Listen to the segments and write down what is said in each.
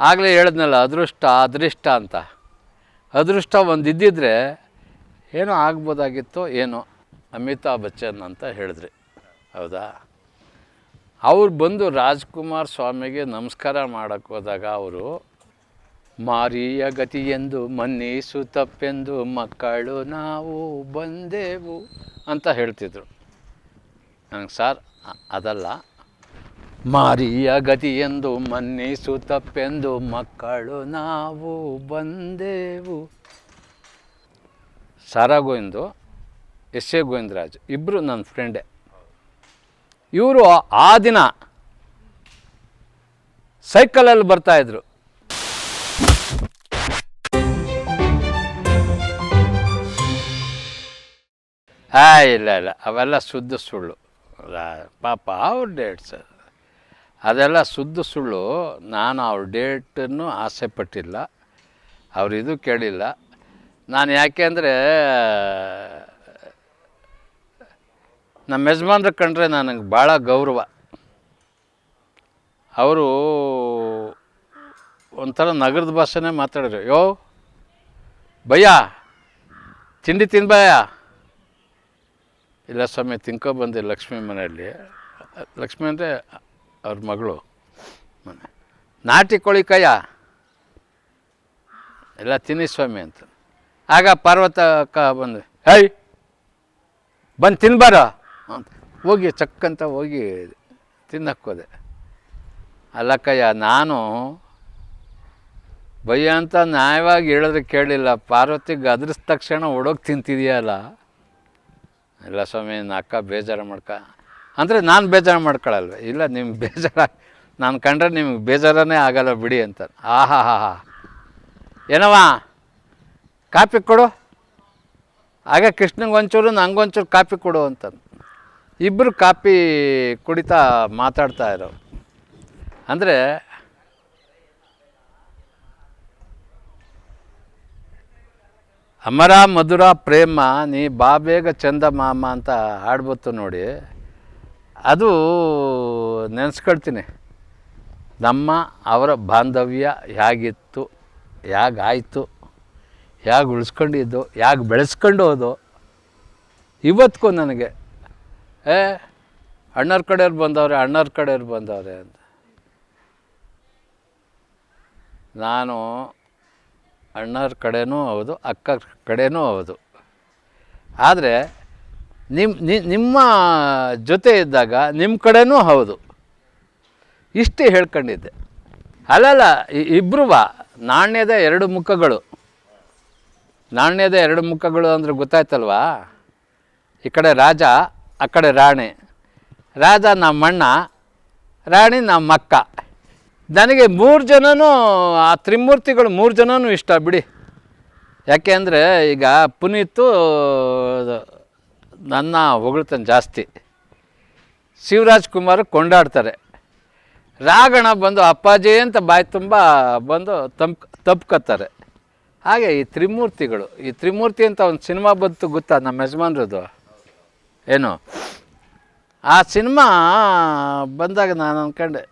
ಆಗಲೇ ಹೇಳಿದ್ನಲ್ಲ, ಅದೃಷ್ಟ ಅದೃಷ್ಟ ಅಂತ. ಅದೃಷ್ಟ ಒಂದು ಇದ್ದಿದ್ರೆ ಏನೋ ಆಗ್ಬೋದಾಗಿತ್ತೋ ಏನೋ, ಅಮಿತಾಬ್ ಬಚ್ಚನ್ ಅಂತ ಹೇಳಿದ್ರಿ. ಹೌದಾ? ಅವ್ರು ಬಂದು ರಾಜ್ಕುಮಾರ್ ಸ್ವಾಮಿಗೆ ನಮಸ್ಕಾರ ಮಾಡೋಕ್ಕೆ ಹೋದಾಗ ಅವರು, ಮಾರಿಯ ಗತಿ ಎಂದು ಮನ್ನಿಸು ತಪ್ಪೆಂದು, ಮಕ್ಕಳು ನಾವು ಬಂದೆವು ಅಂತ ಹೇಳ್ತಿದ್ರು. ನಂಗೆ ಸಾರ್ ಅದಲ್ಲ. ಮಾರಿಯ ಗತಿಯೆಂದು ಮನ್ನಿಸು ತಪ್ಪೆಂದು ಮಕ್ಕಳು ನಾವು ಬಂದೆವು. ಸಾರಾ ಗೋವಿಂದು ಎಸ್ ಎ ಗೋವಿಂದರಾಜ್ ಇಬ್ಬರು ನನ್ನ ಫ್ರೆಂಡೇ ಇವರು ಆ ದಿನ ಸೈಕಲಲ್ಲಿ ಬರ್ತಾಯಿದ್ರು ಆ, ಇಲ್ಲ ಇಲ್ಲ, ಅವೆಲ್ಲ ಶುದ್ಧ ಸುಳ್ಳು. ಪಾಪ ಅವ್ರ ಡೇಟ್ಸ್ ಅದೆಲ್ಲ ಸುದ್ದು ಸುಳ್ಳು. ನಾನು ಅವ್ರ ಡೇಟನ್ನು ಆಸೆ ಪಟ್ಟಿಲ್ಲ. ಅವ್ರ ಇದು ಕೇಳಿಲ್ಲ. ನಾನು ಯಾಕೆ ಅಂದರೆ, ನಮ್ಮ ಯಜಮಾನ್ರ ಕಂಡ್ರೆ ನನಗೆ ಭಾಳ ಗೌರವ. ಅವರು ಒಂಥರ ನಗರದ ಭಾಷೆನೇ ಮಾತಾಡಿದ್ರು. ಯೋ ಭಯ್ಯ ತಿಂಡಿ ತಿನ್ಬಯ್ಯ? ಇಲ್ಲ ಸ್ವಾಮಿ, ತಿನ್ಕೊ ಬಂದೆ ಲಕ್ಷ್ಮಿ ಮನೆಯಲ್ಲಿ. ಲಕ್ಷ್ಮಿ ಅಂದರೆ ಅವ್ರ ಮಗಳು. ಮನೆ. ನಾಟಿ ಕೋಳಿ ಕಯ್ಯ ಎಲ್ಲ ತಿನ್ನಿ ಸ್ವಾಮಿ ಅಂತ. ಆಗ ಪಾರ್ವತ ಅಕ್ಕ ಬಂದು ಹೈ ಬಂದು ತಿನ್ಬಾರ? ಅಂತ ಹೋಗಿ ಚಕ್ಕಂತ ಹೋಗಿ ತಿನ್ನಕ್ಕೋದೆ. ಅಲ್ಲಕ್ಕಯ್ಯ ನಾನು ಭಯ ಅಂತ ನ್ಯಾಯವಾಗಿ ಹೇಳಿದ್ರೆ ಕೇಳಿಲ್ಲ. ಪಾರ್ವತಿಗೆ ಅದ್ರಿಸ್ ತಕ್ಷಣ ಒಡೋಗಿ ತಿಂತಿದೆಯಲ್ಲ. ಇಲ್ಲ ಸ್ವಾಮಿ ನಾ ಅಕ್ಕ ಬೇಜಾರು ಮಾಡ್ಕ. ಅಂದರೆ ನಾನು ಬೇಜಾರು ಮಾಡ್ಕೊಳ್ಳಲ್ವ ಇಲ್ಲ ನಿಮ್ಗೆ ಬೇಜಾರ ನಾನು ಕಂಡ್ರೆ ನಿಮ್ಗೆ ಬೇಜಾರನೇ ಆಗಲ್ಲ ಬಿಡಿ ಅಂತ. ಆಹಾ ಹಾ ಹಾ ಏನವ ಕಾಪಿ ಕೊಡು. ಆಗ ಕೃಷ್ಣಂಗೆ ಒಂಚೂರು ನಂಗೊಂಚೂರು ಕಾಪಿ ಕೊಡು ಅಂತ. ಇಬ್ಬರು ಕಾಪಿ ಕುಡಿತಾ ಮಾತಾಡ್ತಾ ಇರೋ ಅಂದರೆ ಅಮರ, ಮಧುರ, ಪ್ರೇಮ, ನೀ ಬಾಬೇಗ ಚಂದ ಮಾಮ ಅಂತ ಹಾಡ್ಬತ್ತು ನೋಡಿ. ಅದು ನೆನೆಸ್ಕೊಳ್ತೀನಿ. ನಮ್ಮ ಅವರ ಬಾಂಧವ್ಯ ಹೇಗಿತ್ತು, ಹೇಗಾಯಿತು, ಹೇಗೆ ಉಳಿಸ್ಕೊಂಡಿದ್ದು, ಹೇಗೆ ಬೆಳೆಸ್ಕೊಂಡು ಹೋದು ಇವತ್ತಿಗೂ ನನಗೆ, ಏ, ಅಣ್ಣರ ಕಡೆಯವ್ರು ಬಂದವ್ರೆ, ಅಣ್ಣರ ಕಡೆಯವ್ರು ಬಂದವ್ರೆ ಅಂತ. ನಾನು ಅಣ್ಣರ ಕಡೆಯೂ ಹೌದು ಅಕ್ಕ ಕಡೆಯೂ ಹೌದು. ಆದರೆ ನಿಮ್ಮ ನಿಮ್ಮ ಜೊತೆ ಇದ್ದಾಗ ನಿಮ್ಮ ಕಡೆನೂ ಹೌದು. ಇಷ್ಟೇ ಹೇಳ್ಕೊಂಡಿದ್ದೆ. ಅಲ್ಲಲ್ಲ ಇಬ್ಬರು ನಾಣ್ಯದ ಎರಡು ಮುಖಗಳು. ನಾಣ್ಯದ ಎರಡು ಮುಖಗಳು ಅಂದರೆ ಗೊತ್ತಾಯ್ತಲ್ವಾ? ಈ ಕಡೆ ರಾಜ, ಆ ಕಡೆ ರಾಣಿ. ರಾಜ ನಮ್ಮಣ್ಣ ರಾಣಿ ನಮ್ಮ ಅಕ್ಕ. ನನಗೆ ಮೂರು ಜನನೂ, ಆ ತ್ರಿಮೂರ್ತಿಗಳು ಮೂರು ಜನನೂ ಇಷ್ಟ ಬಿಡಿ. ಯಾಕೆ ಅಂದರೆ ಈಗ ಪುನೀತು ನನ್ನ ಹೊಗಳತನ ಜಾಸ್ತಿ. ಶಿವರಾಜ್ ಕುಮಾರ್ ಕೊಂಡಾಡ್ತಾರೆ. ರಾಗಣ ಬಂದು ಅಪ್ಪಾಜಿ ಅಂತ ಬಾಯಿ ತುಂಬ ಬಂದು ತಂಪ್ ತಪ್ಕೊತಾರೆ ಹಾಗೆ ಈ ತ್ರಿಮೂರ್ತಿಗಳು, ಈ ತ್ರಿಮೂರ್ತಿ ಅಂತ ಒಂದು ಸಿನಿಮಾ ಬಂತು ಗೊತ್ತಾ ನಮ್ಮ ಯಜಮಾನ್ರದ್ದು? ಏನು? ಆ ಸಿನಿಮಾ ಬಂದಾಗ ನಾನು ಅಂದ್ಕೊಂಡೆ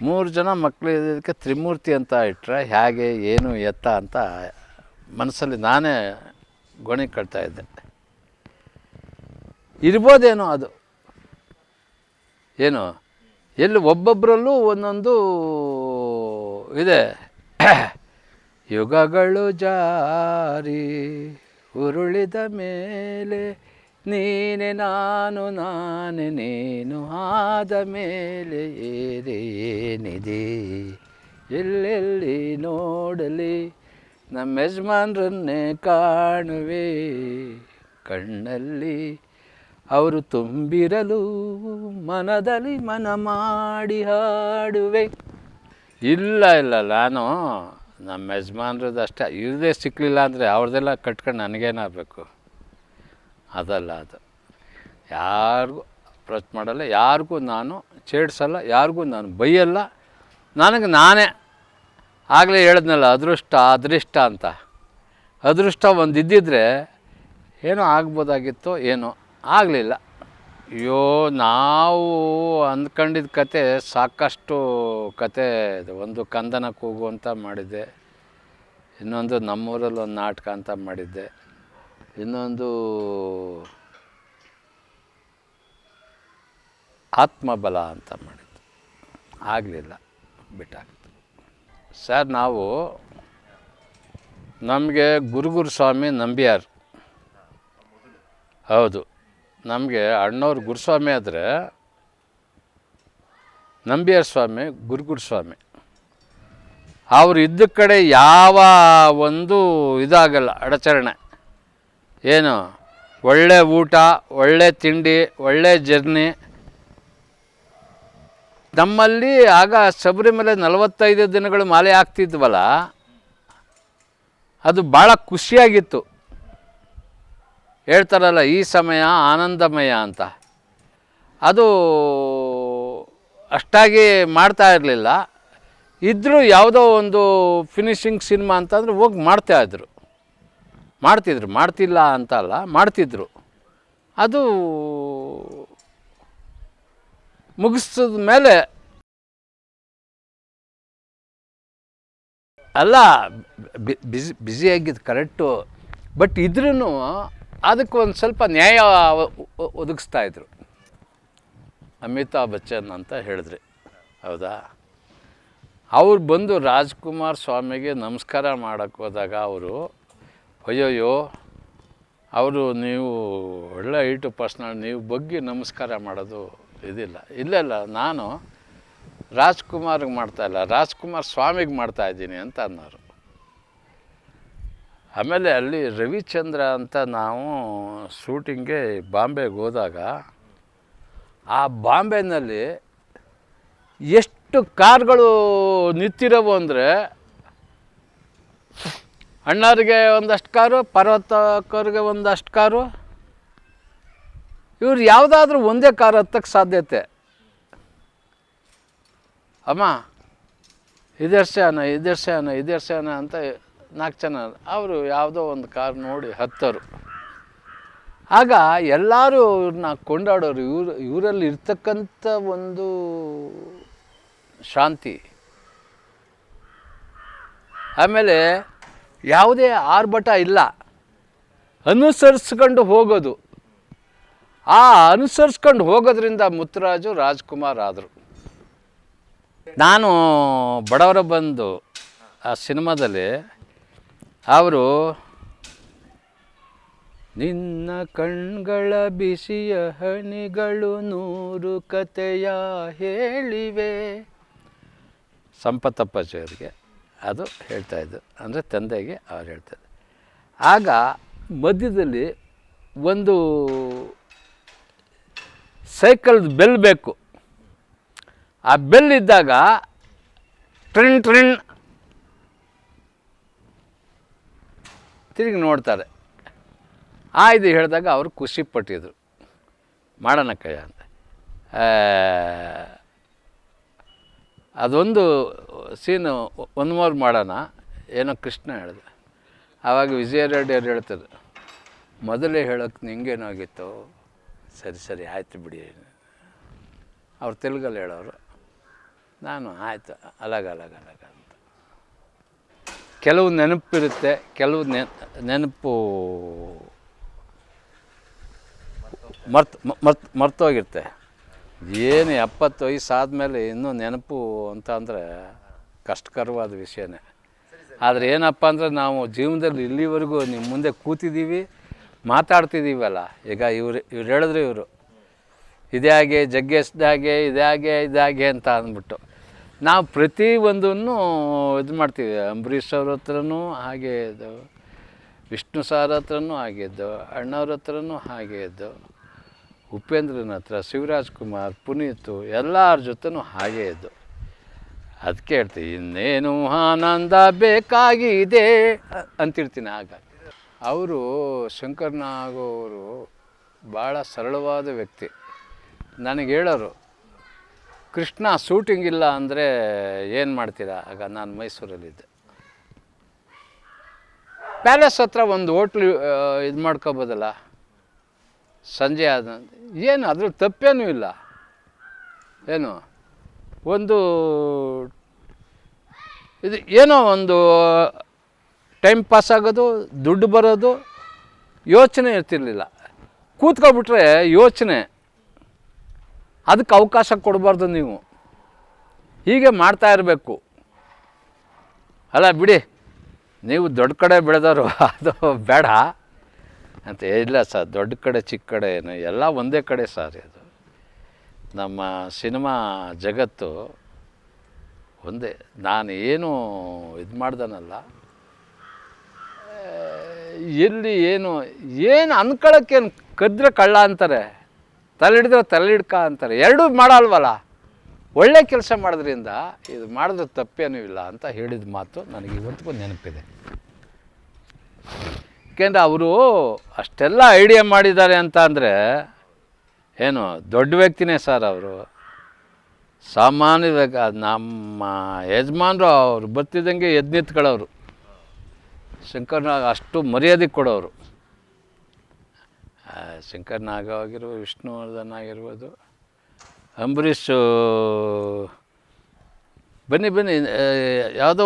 ಮೂರು ಜನ ಮಕ್ಕಳು ಇದಕ್ಕೆ ತ್ರಿಮೂರ್ತಿ ಅಂತ ಇಟ್ಟರೆ ಹೇಗೆ, ಏನು ಎತ್ತ ಅಂತ ಮನಸ್ಸಲ್ಲಿ ನಾನೇ ಗೊಣೆ ಕಟ್ತಾ ಇದ್ದೆ. ಇರ್ಬೋದೇನೋ ಅದು. ಏನು? ಎಲ್ಲಿ ಒಬ್ಬೊಬ್ಬರಲ್ಲೂ ಒಂದೊಂದು ಇದೆ. ಯುಗಗಳು ಜಾರಿ ಉರುಳಿದ ಮೇಲೆ ನೀನೆ ನಾನು, ನಾನೇ ನೀನು ಆದ ಮೇಲೆ ಏರಿ ಏನಿದೆ ಎಲ್ಲೆಲ್ಲಿ ನೋಡಲಿ? ನಮ್ಮ ಯಜಮಾನ್ರನ್ನೇ ಕಾಣುವೆ ಕಣ್ಣಲ್ಲಿ ಅವರು ತುಂಬಿರಲು ಮನದಲ್ಲಿ ಮನ ಮಾಡಿ ಹಾಡುವೆ. ಇಲ್ಲ ಇಲ್ಲ ನಾನು ನಮ್ಮ ಯಜಮಾನ್ರದ್ದು ಅಷ್ಟೇ ಇಲ್ಲದೆ ಸಿಕ್ಕಲಿಲ್ಲ ಅಂದರೆ ಅವ್ರದ್ದೆಲ್ಲ ಕಟ್ಕೊಂಡು ನನಗೇನಾಗಬೇಕು? ಅದಲ್ಲ, ಅದು. ಯಾರಿಗೂ ಅಪ್ರೋಚ್ ಮಾಡಲ್ಲ, ಯಾರಿಗೂ ನಾನು ಛೇಡ್ಸಲ್ಲ, ಯಾರಿಗೂ ನಾನು ಬೈಯಲ್ಲ. ನನಗೆ ನಾನೇ ಆಗಲೇ ಹೇಳಿದ್ನಲ್ಲ, ಅದೃಷ್ಟ ಅದೃಷ್ಟ ಅಂತ. ಅದೃಷ್ಟ ಒಂದು ಇದ್ದಿದ್ರೆ ಏನೋ ಆಗ್ಬೋದಾಗಿತ್ತೋ, ಏನೋ. ಆಗಲಿಲ್ಲ. ಅಯ್ಯೋ, ನಾವು ಅಂದ್ಕೊಂಡಿದ್ದ ಕತೆ ಸಾಕಷ್ಟು ಕತೆ ಇದು. ಒಂದು ಕಂದನ ಕೂಗು ಅಂತ ಮಾಡಿದ್ದೆ. ಇನ್ನೊಂದು ನಮ್ಮೂರಲ್ಲಿ ಒಂದು ನಾಟಕ ಅಂತ ಮಾಡಿದ್ದೆ. ಇನ್ನೊಂದು ಆತ್ಮಬಲ ಅಂತ ಮಾಡಿದ್ದು. ಆಗಲಿಲ್ಲ ಬಿಟ್ಟಾಗ್ತು ಸರ್, ನಾವು ನಮಗೆ ಗುರುಗುರು ಸ್ವಾಮಿ ನಂಬಿಯಾರ್. ಹೌದು. ನಮಗೆ ಅಣ್ಣವ್ರು ಗುರುಸ್ವಾಮಿ ಆದರೆ ನಂಬಿಯಾರ ಸ್ವಾಮಿ, ಗುರುಗುರು ಸ್ವಾಮಿ. ಅವ್ರು ಇದ್ದ ಕಡೆ ಯಾವ ಒಂದು ಇದಾಗಲ್ಲ ಅಡಚರಣೆ ಏನು? ಒಳ್ಳೆ ಊಟ, ಒಳ್ಳೆ ತಿಂಡಿ, ಒಳ್ಳೆ ಜರ್ನಿ. ನಮ್ಮಲ್ಲಿ ಆಗ ಶಬರಿಮಲೆ ನಲವತ್ತೈದು ದಿನಗಳು ಮಾಲೆ ಆಗ್ತಿದ್ವಲ್ಲ ಅದು ಭಾಳ ಖುಷಿಯಾಗಿತ್ತು. ಹೇಳ್ತಾರಲ್ಲ, ಈ ಸಮಯ ಆನಂದಮಯ ಅಂತ. ಅದು ಅಷ್ಟಾಗಿ ಮಾಡ್ತಾ ಇರಲಿಲ್ಲ. ಇದ್ದರೂ ಯಾವುದೋ ಒಂದು ಫಿನಿಷಿಂಗ್ ಸಿನಿಮಾ ಅಂತಂದ್ರೆ ಹೋಗಿ ಮಾಡ್ತಾಯಿದ್ರು ಮಾಡ್ತಿದ್ರು, ಮಾಡ್ತಿಲ್ಲ ಅಂತ ಅಲ್ಲ, ಮಾಡ್ತಿದ್ರು. ಅದು ಮುಗಿಸಿದ ಮೇಲೆ ಅಲ್ಲ ಬಿಸಿ ಬ್ಯುಸಿಯಾಗಿದ್ದು ಕರೆಕ್ಟು ಬಟ್ ಇದ್ರೂ ಅದಕ್ಕೆ ಒಂದು ಸ್ವಲ್ಪ ನ್ಯಾಯ ಒದಗಿಸ್ತಾ ಇದ್ರು. ಅಮಿತಾಬ್ ಬಚ್ಚನ್ ಅಂತ ಹೇಳಿದ್ರಿ. ಹೌದಾ? ಅವ್ರು ಬಂದು ರಾಜ್ಕುಮಾರ್ ಸ್ವಾಮಿಗೆ ನಮಸ್ಕಾರ ಮಾಡೋಕ್ಕೆ ಹೋದಾಗ ಅವರು, ಅಯ್ಯೋಯ್ಯೋ, ಅವರು ನೀವು ಒಳ್ಳೆ ಐಟು ಪರ್ಸ್ನಲ್, ನೀವು ಬಗ್ಗೆ ನಮಸ್ಕಾರ ಮಾಡೋದು ಇದಿಲ್ಲ. ಇಲ್ಲ ಇಲ್ಲ, ನಾನು ರಾಜ್ಕುಮಾರ್ಗೆ ಮಾಡ್ತಾಯಿಲ್ಲ ರಾಜ್ಕುಮಾರ್ ಸ್ವಾಮಿಗೆ ಮಾಡ್ತಾ ಇದ್ದೀನಿ ಅಂತ ಅನ್ನೋರು. ಆಮೇಲೆ ಅಲ್ಲಿ ರವಿಚಂದ್ರ ಅಂತ ನಾವು ಶೂಟಿಂಗ್ಗೆ ಬಾಂಬೆಗೆ ಹೋದಾಗ, ಆ ಬಾಂಬೆನಲ್ಲಿ ಎಷ್ಟು ಕಾರ್ಗಳು ನಿಂತಿರೋವು ಅಂದರೆ ಅಣ್ಣವ್ರಿಗೆ ಒಂದಷ್ಟು ಕಾರು, ಪರ್ವತಕ್ಕವ್ರಿಗೆ ಒಂದಷ್ಟು ಕಾರು, ಇವ್ರು ಯಾವುದಾದ್ರೂ ಒಂದೇ ಕಾರ್ ಹತ್ತಕ್ಕೆ ಸಾಧ್ಯತೆ. ಅಮ್ಮ ಇದರ್ಶಾನ ಇದೆ ಇದರ್ಶಾನ ಅಂತ ನಾಲ್ಕು ಜನ ಅವರು ಯಾವುದೋ ಒಂದು ಕಾರ್ ನೋಡಿ ಹತ್ತರು. ಆಗ ಎಲ್ಲರೂ ಇವ್ರನ್ನ ಕೊಂಡಾಡೋರು, ಇವ್ರ, ಇವರಲ್ಲಿ ಇರ್ತಕ್ಕಂಥ ಒಂದು ಶಾಂತಿ. ಆಮೇಲೆ ಯಾವುದೇ ಆರ್ಭಟ ಇಲ್ಲ. ಅನುಸರಿಸ್ಕೊಂಡು ಹೋಗೋದು. ಆ ಅನುಸರಿಸ್ಕೊಂಡು ಹೋಗೋದ್ರಿಂದ ಮುತ್ತುರಾಜು ರಾಜ್ಕುಮಾರ್ ಆದರು. ನಾನು ಬಡವರ ಬಂದು ಆ ಸಿನಿಮಾದಲ್ಲಿ ಅವರು ನಿನ್ನ ಕಣ್ಗಳ ಬಿಸಿಯ ಹಣಿಗಳು ನೂರು ಕತೆಯ ಹೇಳಿವೆ. ಸಂಪತ್ತಪ್ಪಾಜಿಯವರಿಗೆ ಅದು ಹೇಳ್ತಾ ಹೇಳ್ತಾಯಿದ್ದು ಅಂದರೆ ತಂದೆಗೆ ಅವ್ರು ಹೇಳ್ತಾರೆ ಆಗ ಮಧ್ಯದಲ್ಲಿ ಒಂದು ಸೈಕಲ್ದು ಬೆಲ್ ಬೇಕು. ಆ ಬೆಲ್ ಇದ್ದಾಗ ಟ್ರಿನ್ ಟ್ರಿನ್ ತಿರುಗಿ ನೋಡ್ತಾರೆ. ಆ ಇದು ಹೇಳಿದಾಗ ಅವರು ಖುಷಿ ಪಟ್ಟಿದ್ರು. ಮಾಡೋಣ ಕಯ್ಯ ಅಂತ. ಅದೊಂದು ಸೀನು ಒಂದು ಮೂರು ಮಾಡೋಣ. ಏನೋ ಕೃಷ್ಣ ಹೇಳಿದೆ. ಆವಾಗ ವಿಜಯ ರೆಡ್ಡಿ ಅವ್ರು ಹೇಳ್ತಾರೆ, ಮೊದಲೇ ಹೇಳೋಕ್ಕೆ ನಿಂಗೇನಾಗಿತ್ತು ಸರಿ ಸರಿ, ಆಯ್ತು ಬಿಡಿ. ಅವ್ರು ತೆಲುಗಲ್ಲಿ ಹೇಳೋರು. ನಾನು ಆಯಿತು, ಅಲಗ ಅಲಗ ಅಲಗ ಕೆಲವು ನೆನಪಿರುತ್ತೆ, ಕೆಲವು ನೆನಪು ಮರ್ತ್, ಮರ್ತು, ಮರ್ತೋಗಿರುತ್ತೆ. ಏನು ಎಪ್ಪತ್ತು ವಯಸ್ಸು ಆದಮೇಲೆ ಇನ್ನೂ ನೆನಪು ಅಂತ ಅಂದರೆ ಕಷ್ಟಕರವಾದ ವಿಷಯನೇ. ಆದರೆ ಏನಪ್ಪ ಅಂದರೆ ನಾವು ಜೀವನದಲ್ಲಿ ಇಲ್ಲಿವರೆಗೂ ನಿಮ್ಮ ಮುಂದೆ ಕೂತಿದ್ದೀವಿ ಮಾತಾಡ್ತಿದ್ದೀವಲ್ಲ ಈಗ ಇವರು, ಇವ್ರು ಹೇಳಿದ್ರು ಇವರು. ಇದೇ ಹಾಗೆ ಜಗ್ಗೇಶ್ದಾಗೆ ಇದೇ ಹಾಗೆ ಇದಾಗೆ ಅಂತ ಅಂದ್ಬಿಟ್ಟು. ನಾವು ಪ್ರತಿ ಒಂದನ್ನು ಇದು ಮಾಡ್ತೀವಿ. ಅಂಬರೀಷ್ ಅವ್ರ ಹತ್ರನೂ ಹಾಗೆ ಇದು ವಿಷ್ಣು ಸಾರ್ ಹತ್ರನೂ ಹಾಗೆ ಇದ್ದು, ಅಣ್ಣವ್ರ ಹತ್ರನೂ ಹಾಗೆ ಇದ್ದು, ಉಪೇಂದ್ರನ ಹತ್ರ, ಶಿವರಾಜ್ ಕುಮಾರ್, ಪುನೀತು ಎಲ್ಲರ ಜೊತೆನೂ ಹಾಗೆ ಇದ್ದು. ಅದಕ್ಕೆ ಹೇಳ್ತೀವಿ, ಇನ್ನೇನು ಆನಂದ ಬೇಕಾಗಿದೆ ಅಂತಿರ್ತೀನಿ ಆಗ. ಅವರು ಶಂಕರ್ನಾಗ್ ಅವರು ಭಾಳ ಸರಳವಾದ ವ್ಯಕ್ತಿ. ನನಗೆ ಹೇಳೋರು ಕೃಷ್ಣ ಶೂಟಿಂಗ್ ಇಲ್ಲ ಅಂದರೆ ಏನು ಮಾಡ್ತೀರಾ? ಆಗ ನಾನು ಮೈಸೂರಲ್ಲಿದ್ದೆ. ಪ್ಯಾಲೇಸ್ ಹತ್ರ ಒಂದು ಹೋಟ್ಲು ಇದು ಮಾಡ್ಕೋಬೋದಲ್ಲ? ಸಂಜೆ ಆದ ಏನು ಅದ್ರ ತಪ್ಪೇನೂ ಇಲ್ಲ. ಏನು? ಒಂದು ಇದು ಏನೋ ಒಂದು ಟೈಮ್ ಪಾಸ್ ಆಗೋದು, ದುಡ್ಡು ಬರೋದು ಯೋಚನೆ ಇರ್ತಿರ್ಲಿಲ್ಲ. ಕೂತ್ಕೊಬಿಟ್ರೆ ಯೋಚನೆ. ಅದಕ್ಕೆ ಅವಕಾಶ ಕೊಡಬಾರ್ದು ನೀವು. ಹೀಗೆ ಮಾಡ್ತಾ ಇರಬೇಕು. ಅಲ್ಲ ಬಿಡಿ, ನೀವು ದೊಡ್ಡ ಕಡೆ ಬೆಳೆದವರು ಅದು ಬೇಡ. ಅಂತ ಇಲ್ಲ ಸರ್, ದೊಡ್ಡ ಕಡೆ, ಚಿಕ್ಕ ಕಡೆ ಏನು, ಎಲ್ಲ ಒಂದೇ ಕಡೆ ಸರ್ ಅದು ನಮ್ಮ ಸಿನಿಮಾ ಜಗತ್ತು ಒಂದೇ, ನಾನು ಏನು ಇದು ಮಾಡ್ದನಲ್ಲ. ಎಲ್ಲಿ ಏನು ಏನು ಅನ್ಕೊಳ್ಳೋಕ್ಕೇನು ಕದ್ರೆ ಕಳ್ಳ ಅಂತಾರೆ. ತಲೆ ಹಿಡಿದ್ರೆ ತಲೆ ಹಿಡ್ಕ ಅಂತಾರೆ. ಎರಡೂ ಮಾಡಲ್ವಲ್ಲ? ಒಳ್ಳೆ ಕೆಲಸ ಮಾಡೋದ್ರಿಂದ ಇದು ಮಾಡಿದ್ರೆ ತಪ್ಪೇನೂ ಇಲ್ಲ ಅಂತ ಹೇಳಿದ ಮಾತು ನನಗೆ ಇವತ್ತಿಗೂ ನೆನಪಿದೆ. ಏಕೆಂದರೆ ಅವರು ಅಷ್ಟೆಲ್ಲ ಐಡಿಯಾ ಮಾಡಿದ್ದಾರೆ ಅಂತ ಅಂದರೆ ಏನು ದೊಡ್ಡ ವ್ಯಕ್ತಿನೇ ಸರ್ ಅವರು. ಸಾಮಾನ್ಯ ನಮ್ಮ ಯಜಮಾನರು ಅವರು ಬರ್ತಿದ್ದಂಗೆ ಎದ್ದು ನಿಂತ್ಕೊಳ್ಳೋರು ಶಂಕರ್ನಾಗ ಅಷ್ಟು ಮರ್ಯಾದೆ ಕೊಡೋರು. ಆ, ಶಂಕರ್ನಾಗ ಆಗಿರ್ಬೋದು ವಿಷ್ಣುವರ್ಧನ್ ಆಗಿರ್ಬೋದು ಅಂಬರೀಷು ಬನ್ನಿ ಬನ್ನಿ ಯಾವುದೋ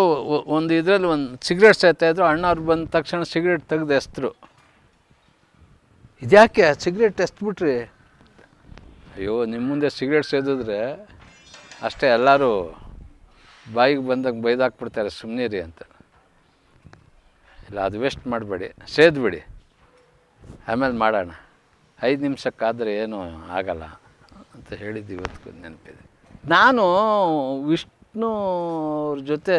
ಒಂದು ಇದರಲ್ಲಿ ಒಂದು ಸಿಗರೇಟ್ ಸೇರ್ತಾಯಿದ್ರು ಅಣ್ಣವ್ರು ಬಂದ ತಕ್ಷಣ ಸಿಗರೇಟ್ ತೆಗೆದು ಎಸ್ತರು. ಇದ್ಯಾಕೆ ಸಿಗರೇಟ್ ಎಸ್ಬಿಟ್ರಿ ಅಯ್ಯೋ ನಿಮ್ಮ ಮುಂದೆ ಸಿಗರೇಟ್ ಸೇದಿದ್ರೆ ಅಷ್ಟೇ ಎಲ್ಲರೂ ಬಾಯಿಗೆ ಬಂದಾಗ ಬೈದಾಕ್ಬಿಡ್ತಾರೆ ಸುಮ್ಮನೆ ರೀ ಅಂತ. ಇಲ್ಲ ಅದು ವೇಸ್ಟ್ ಮಾಡಬೇಡಿ ಸೇದ್ಬಿಡಿ. ಆಮೇಲೆ ಮಾಡೋಣ. ಐದು ನಿಮಿಷಕ್ಕಾದರೆ ಏನೂ ಆಗಲ್ಲ ಅಂತ ಹೇಳಿದ್ದು ಇವತ್ತಿಗೂ ನೆನಪಿದೆ. ನಾನು ವಿಷ್ಣು ಅವ್ರ ಜೊತೆ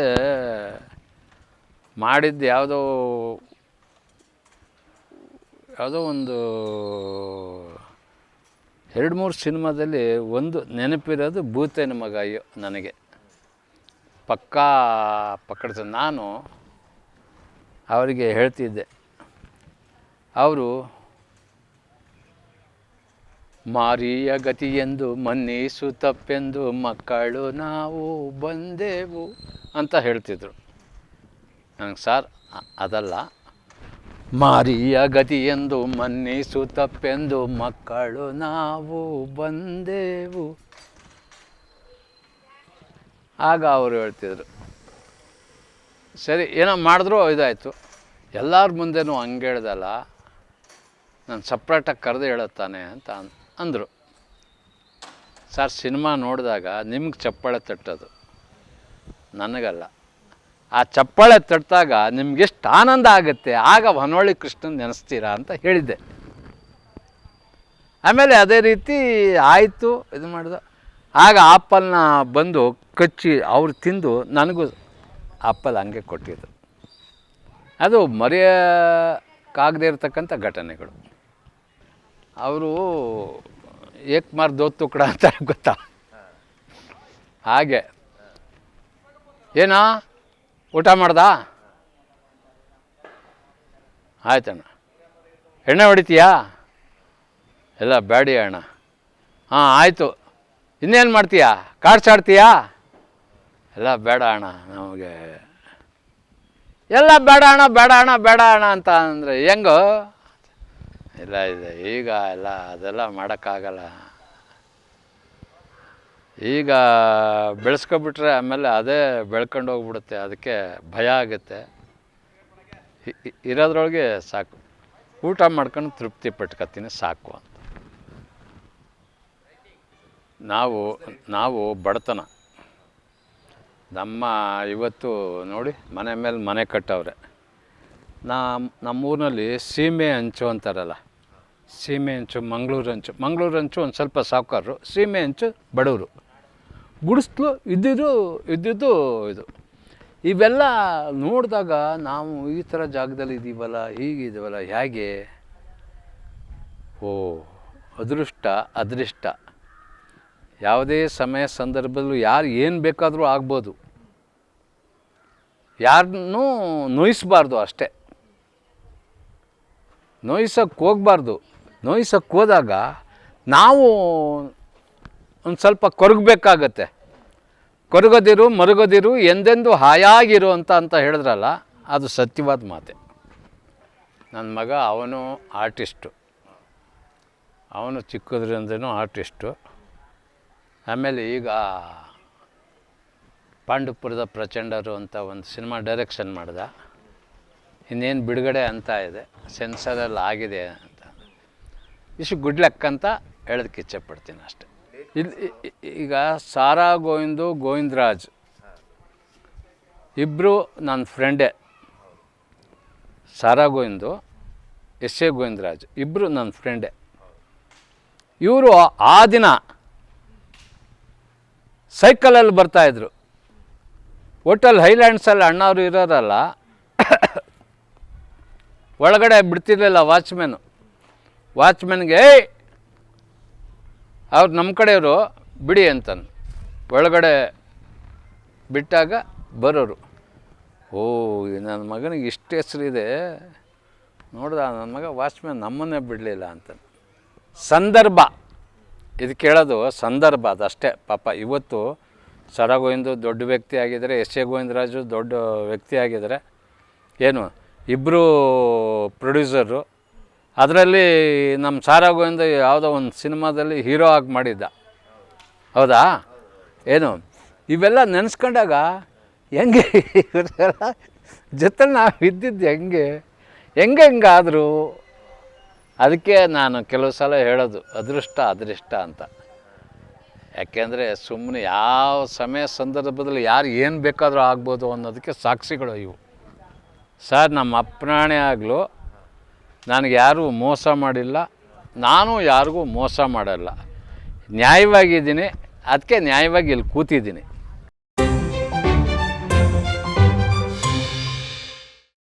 ಮಾಡಿದ್ದು ಯಾವುದೋ ಯಾವುದೋ ಒಂದು ಎರಡು ಮೂರು ಸಿನಿಮಾದಲ್ಲಿ ಒಂದು ನೆನಪಿರೋದು ಭೂತೇನ ಮಗ ಅಯ್ಯೋ ನನಗೆ. ಪಕ್ಕಾ ಪಕ್ಕಡ್ತ ನಾನು ಅವರಿಗೆ ಹೇಳ್ತಿದ್ದೆ. ಅವರು, ಮಾರಿಯ ಗತಿಯೆಂದು ಮನ್ನಿಸು ತಪ್ಪೆಂದು ಮಕ್ಕಳು ನಾವು ಬಂದೆವು ಅಂತ ಹೇಳ್ತಿದ್ರು. ನನಗೆ ಸಾರ್ ಅದಲ್ಲ. ಮಾರಿಯ ಗತಿಯೆಂದು ಮನ್ನಿಸು ತಪ್ಪೆಂದು ಮಕ್ಕಳು ನಾವು ಬಂದೆವು. ಆಗ ಅವರು ಹೇಳ್ತಿದ್ರು, ಸರಿ, ಏನೋ ಮಾಡಿದ್ರು ಇದಾಯಿತು. ಎಲ್ಲರ ಮುಂದೆನೂ ಹಂಗೆ ಹೇಳ್ದಲ್ಲ ನಾನು ಸಪ್ರೇಟಾಗಿ ಕರೆದು ಹೇಳುತ್ತಾನೆ ಅಂತ ಅಂದರು. ಸರ್, ಸಿನಿಮಾ ನೋಡಿದಾಗ ನಿಮ್ಗೆ ಚಪ್ಪಾಳೆ ತಟ್ಟೋದು. ನನಗಲ್ಲ. ಆ ಚಪ್ಪಾಳೆ ತಟ್ಟಿದಾಗ ನಿಮಗೆಷ್ಟು ಆನಂದ ಆಗುತ್ತೆ. ಆಗ ಹೊನ್ನೊಳ್ಳಿ ಕೃಷ್ಣನ್ ನೆನೆಸ್ತೀರಾ ಅಂತ ಹೇಳಿದ್ದೆ. ಆಮೇಲೆ ಅದೇ ರೀತಿ ಆಯಿತು, ಇದು ಮಾಡಿದ. ಆಗ ಆಪಲ್ನ ಬಂದು ಕಚ್ಚಿ ಅವ್ರು ತಿಂದು ನನಗೂ ಆಪಲ್ ಹಂಗೆ ಕೊಟ್ಟಿದ್ದು ಅದು ಮರೆಯೋಕ್ಕಾಗದೇ ಇರತಕ್ಕಂಥ ಘಟನೆಗಳು. ಅವರು ಏಕ್ ಮಾರ್ ದೋ ತುಕಡ ಅಂತ ಗೊತ್ತಾ? ಹಾಗೆ. ಏನಾ? ಊಟ ಮಾಡ್ದಾ? ಆಯ್ತಣ್ಣ. ಎಣ್ಣೆ ಹೊಡಿತೀಯಾ? ಎಲ್ಲ ಬ್ಯಾಡಿ ಅಣ್ಣ. ಹಾಂ, ಆಯಿತು. ಇನ್ನೇನು ಮಾಡ್ತೀಯಾ? ಕಾರ್ಡ್ಸ್ ಆಡ್ತೀಯಾ? ಎಲ್ಲ ಬೇಡ ಅಣ್ಣ, ನಮಗೆ. ಎಲ್ಲ ಬೇಡ ಅಣ್ಣ ಬೇಡ ಅಣ್ಣ ಬೇಡ ಅಣ್ಣ ಅಂತ ಅಂದರೆ ಹೆಂಗೋ? ಇಲ್ಲ ಇದೆ ಈಗ ಎಲ್ಲ ಅದೆಲ್ಲ ಮಾಡೋಕ್ಕಾಗಲ್ಲ. ಈಗ ಬೆಳೆಸ್ಕೊಬಿಟ್ರೆ ಆಮೇಲೆ ಅದೇ ಬೆಳ್ಕೊಂಡು ಹೋಗ್ಬಿಡುತ್ತೆ, ಅದಕ್ಕೆ ಭಯ ಆಗುತ್ತೆ. ಇರೋದ್ರೊಳಗೆ ಸಾಕು. ಊಟ ಮಾಡ್ಕೊಂಡು ತೃಪ್ತಿ ಪಟ್ಕೊತೀನಿ, ಸಾಕು ಅಂತ. ನಾವು ನಾವು ಬಡತನ. ನಮ್ಮ ಇವತ್ತು ನೋಡಿ, ಮನೆ ಮೇಲೆ ಮನೆ ಕಟ್ಟವ್ರೆ. ನಮ್ಮ ನಮ್ಮೂರಿನಲ್ಲಿ ಸೀಮೆ ಹಂಚು ಅಂತಾರಲ್ಲ. ಸೀಮೆ ಹಂಚು ಮಂಗಳೂರು ಹಂಚು ಮಂಗಳೂರು ಹಂಚು ಒಂದು ಸ್ವಲ್ಪ ಸಾವುಕಾರರು. ಸೀಮೆ ಹಂಚು ಬಡವರು ಗುಡಿಸ್ಲು ಇದ್ದಿದ್ದು ಇದ್ದಿದ್ದು ಇದು. ಇವೆಲ್ಲ ನೋಡಿದಾಗ ನಾವು ಈ ಥರ ಜಾಗದಲ್ಲಿ ಇದ್ದೀವಲ್ಲ ಹೀಗಿದ್ದೀವಲ್ಲ ಹೇಗೆ? ಓ, ಅದೃಷ್ಟ ಅದೃಷ್ಟ. ಯಾವುದೇ ಸಮಯ ಸಂದರ್ಭದಲ್ಲೂ ಯಾರು ಏನು ಬೇಕಾದರೂ ಆಗ್ಬೋದು. ಯಾರನ್ನೂ ನೋಯಿಸಬಾರ್ದು ಅಷ್ಟೇ. ನೋಯ್ಸೋಕ್ಕೆ ಹೋಗಬಾರ್ದು. ನೋಯಿಸೋಕ್ಕೆ ಹೋದಾಗ ನಾವು ಒಂದು ಸ್ವಲ್ಪ ಕೊರಗಬೇಕಾಗತ್ತೆ. ಕೊರಗೋದಿರು, ಮರುಗೋದಿರು, ಎಂದೆಂದು ಹಾಯಾಗಿರು ಅಂತ ಅಂತ ಹೇಳಿದ್ರಲ್ಲ, ಅದು ಸತ್ಯವಾದ ಮಾತೆ. ನನ್ನ ಮಗ ಅವನು ಆರ್ಟಿಸ್ಟು. ಅವನು ಚಿಕ್ಕದ್ರಿಂದನೂ ಆರ್ಟಿಸ್ಟು. ಆಮೇಲೆ ಈಗ ಪಾಂಡುಪುರದ ಪ್ರಚಂಡರು ಅಂತ ಒಂದು ಸಿನಿಮಾ ಡೈರೆಕ್ಷನ್ ಮಾಡ್ದ. ಇನ್ನೇನು ಬಿಡುಗಡೆ ಅಂತ ಇದೆ. ಸೆನ್ಸರಲ್ಲಿ ಆಗಿದೆ ಅಂತ. ಇಷ್ಟು ಗುಡ್ ಲಕ್ ಅಂತ ಹೇಳೋದಕ್ಕೆ ಇಚ್ಛೆ ಪಡ್ತೀನಿ ಅಷ್ಟೆ. ಇಲ್ಲಿ ಈಗ ಸಾರಾ ಗೋವಿಂದು ಗೋವಿಂದರಾಜ್ ಇಬ್ಬರು ನನ್ನ ಫ್ರೆಂಡೇ ಸಾರಾ ಗೋವಿಂದು, ಎಸ್ ಎ ಗೋವಿಂದರಾಜ್ ಇಬ್ಬರು ನನ್ನ ಫ್ರೆಂಡೇ ಇವರು ಆ ದಿನ ಸೈಕಲಲ್ಲಿ ಬರ್ತಾಯಿದ್ರು ಹೋಟೆಲ್ ಹೈಲ್ಯಾಂಡ್ಸಲ್ಲಿ ಅಣ್ಣವರು ಇರೋರಲ್ಲ ಒಳಗಡೆ ಬಿಡ್ತಿರ್ಲಿಲ್ಲ ವಾಚ್ಮ್ಯಾನು. ವಾಚ್ಮ್ಯಾನ್ಗೆ, ಏಯ್, ಅವ್ರು ನಮ್ಮ ಕಡೆಯವರು, ಬಿಡಿ ಅಂತನು. ಒಳಗಡೆ ಬಿಟ್ಟಾಗ ಬರೋರು. ಓ ನನ್ನ ಮಗನಿಗೆ ಇಷ್ಟು ಹೆಸರಿದೆ ನೋಡ್ದ, ನನ್ನ ಮಗ ವಾಚ್ಮ್ಯಾನ್ ನಮ್ಮನ್ನೇ ಬಿಡಲಿಲ್ಲ ಅಂತ ಸಂದರ್ಭ. ಇದು ಕೇಳೋದು ಸಂದರ್ಭ ಅದಷ್ಟೇ. ಪಾಪ ಇವತ್ತು ಸರ ಗೋವಿಂದು ದೊಡ್ಡ ವ್ಯಕ್ತಿ ಆಗಿದ್ದಾರೆ, ಎಸ್ ಎ ಗೋವಿಂದರಾಜು ದೊಡ್ಡ ವ್ಯಕ್ತಿ ಆಗಿದ್ದಾರೆ. ಏನು? ಇಬ್ಬರು ಪ್ರೊಡ್ಯೂಸರು. ಅದರಲ್ಲಿ ನಮ್ಮ ಸಾರಾಗೋಯಿಂದ ಯಾವುದೋ ಒಂದು ಸಿನಿಮಾದಲ್ಲಿ ಹೀರೋ ಆಗಿ ಮಾಡಿದ್ದ. ಹೌದಾ? ಏನು? ಇವೆಲ್ಲ ನೆನೆಸ್ಕೊಂಡಾಗ ಹೆಂಗೆ ಜೊತೆ ನಾವು ಇದ್ದಿದ್ದು ಹೆಂಗೆ? ಹೆಂಗೆ ಹೆಂಗಾದರೂ? ಅದಕ್ಕೆ ನಾನು ಕೆಲವು ಸಲ ಹೇಳೋದು, ಅದೃಷ್ಟ ಅದೃಷ್ಟ ಅಂತ. ಯಾಕೆಂದರೆ ಸುಮ್ಮನೆ ಯಾವ ಸಮಯ ಸಂದರ್ಭದಲ್ಲಿ ಯಾರು ಏನು ಬೇಕಾದರೂ ಆಗ್ಬೋದು ಅನ್ನೋದಕ್ಕೆ ಸಾಕ್ಷಿಗಳು ಇವು. ಸರ್, ನಮ್ಮ ಅಪ್ಪನಾಣೆ ಆಗಲು. ನನಗೆ ಯಾರೂ ಮೋಸ ಮಾಡಿಲ್ಲ. ನಾನು ಯಾರಿಗೂ ಮೋಸ ಮಾಡಲ್ಲ. ನ್ಯಾಯವಾಗಿದ್ದೀನಿ. ಅದಕ್ಕೆ ನ್ಯಾಯವಾಗಿ ಇಲ್ಲಿ ಕೂತಿದ್ದೀನಿ.